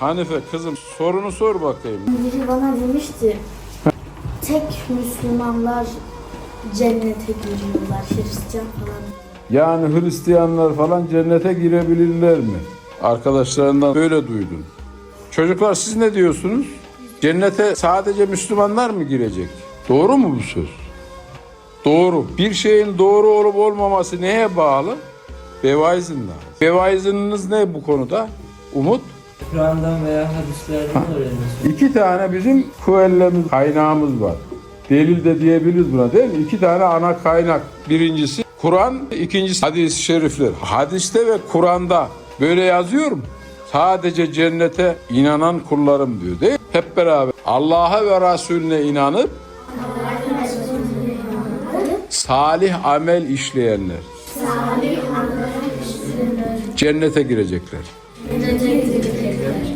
Hanife kızım sorunu sor bakayım. Biri bana demişti. Tek Müslümanlar cennete giriyorlar. Hristiyan falan. Yani Hristiyanlar falan cennete girebilirler mi? Arkadaşlarından böyle duydum. Çocuklar siz ne diyorsunuz? Cennete sadece Müslümanlar mı girecek? Doğru mu bu söz? Doğru. Bir şeyin doğru olup olmaması neye bağlı? Bevaizinde. Bevaiziniz ne bu konuda? Umut? Kur'an'dan veya hadislerden öğreniyorsun. İki tane bizim kuvellemiz, kaynağımız var. Delil de diyebiliriz buna değil mi? İki tane ana kaynak. Birincisi Kur'an, ikincisi hadis-i şerifler. Hadiste ve Kur'an'da böyle yazıyor mu? Sadece cennete inanan kullarım diyor değil mi? Hep beraber Allah'a ve Resulüne inanıp salih amel işleyenler cennete girecekler. Gelecek dilekler.